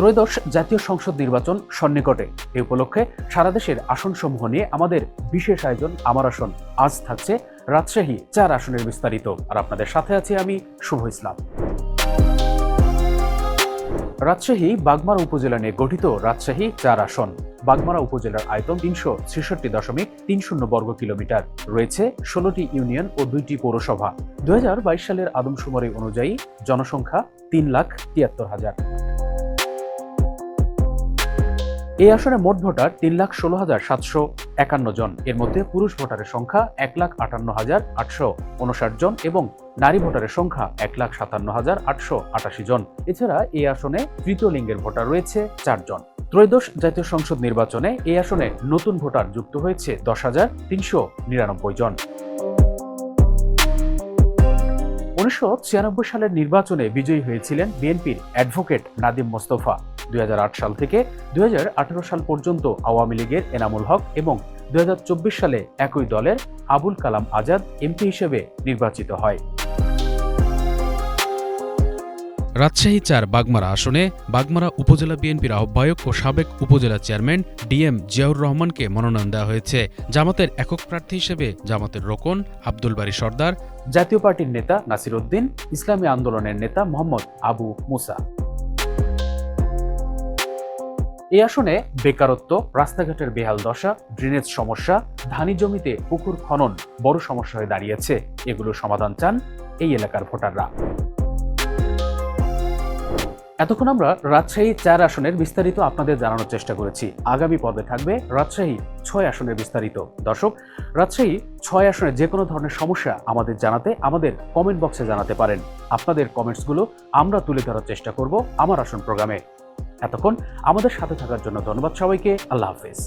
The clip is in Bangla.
ত্রয়োদশ জাতীয় সংসদ নির্বাচন সন্নিকটে। এই উপলক্ষে সারা দেশের আসনসমূহ নিয়ে আমাদের বিশেষ আয়োজন, আমার আসন আজ থাকছে রাজশাহী, চার আসনের বিস্তারিত। আর আপনাদের সাথে আছি আমি শুভ ইসলাম। রাজশাহী, বাগমারা উপজেলা নিয়ে গঠিত রাজশাহী, চার আসন। বাগমারা উপজেলার আয়তন তিনশো ছেষট্টি দশমিক তিন শূন্য বর্গ কিলোমিটার। রয়েছে ষোলোটি ইউনিয়ন ও দুইটি পৌরসভা। দুই হাজার বাইশ সালের আদমশুমারি অনুযায়ী জনসংখ্যা তিন লাখ তিয়াত্তর হাজার। এই আসনে মোট ভোটার তিন লাখ ষোলো হাজার সাতশো একান্ন জন। এর মধ্যে পুরুষ ভোটারের সংখ্যা এক লাখ আটান্ন হাজার আটশো উনষাট জন এবং নারী ভোটারের সংখ্যা এক লাখ সাতান্ন হাজার আটশো আটাশি জন। এছাড়া এই আসনে তৃতীয় লিঙ্গের ভোটার রয়েছে চারজন ত্রয়োদশ জাতীয় সংসদ নির্বাচনে এই আসনে নতুন ভোটার যুক্ত হয়েছে দশ হাজার তিনশো নিরানব্বই জন। উনিশশো ছিয়ানব্বই সালের নির্বাচনে বিজয়ী হয়েছিলেন বিএনপির অ্যাডভোকেট নাদিম মোস্তফা। দুই হাজার আট সাল থেকে দুই হাজার আঠেরো সাল পর্যন্ত আওয়ামী লীগের এনামুল হক এবং দুই হাজার চব্বিশ সালে একই দলের আবুল কালাম আজাদ এমপি হিসেবে নির্বাচিত হয়। রাজশাহী চার বাগমারা আসনে বাগমারা উপজেলা বিএনপির আহ্বায়ক ও সাবেক উপজেলা চেয়ারম্যান ডিএম জিয়াউর রহমানকে মনোনয়ন দেওয়া হয়েছে। জামাতের একক প্রার্থী হিসেবে জামাতের রোকন, আব্দুল বারী সর্দার, জাতীয় পার্টির নেতা নাসির উদ্দিন, ইসলামী আন্দোলনের নেতা মোহাম্মদ আবু মুসা। এই আসনে বেকারত্ব, রাস্তাঘাটের বেহাল দশা, ড্রেনেজ সমস্যা, ধানি জমিতে পুকুর খনন বড় সমস্যা হয়ে দাঁড়িয়েছে। এগুলো সমাধান চান এই এলাকার ভোটাররা। এতক্ষণ আমরা রাজশাহী চার আসনের বিস্তারিত আপনাদের জানানোর চেষ্টা করেছি। আগামী পর্বে থাকবে রাজশাহী ছয় আসনের বিস্তারিত। দর্শক, রাজশাহী ছয় আসনের যে কোনো ধরনের সমস্যা আমাদের জানাতে আমাদের কমেন্ট বক্সে জানাতে পারেন। আপনাদের কমেন্টসগুলো আমরা তুলে ধরার চেষ্টা করব আমার আসন প্রোগ্রামে এতক্ষণ আমাদের সাথে থাকার জন্য ধন্যবাদ সবাইকে। আল্লাহ হাফেজ।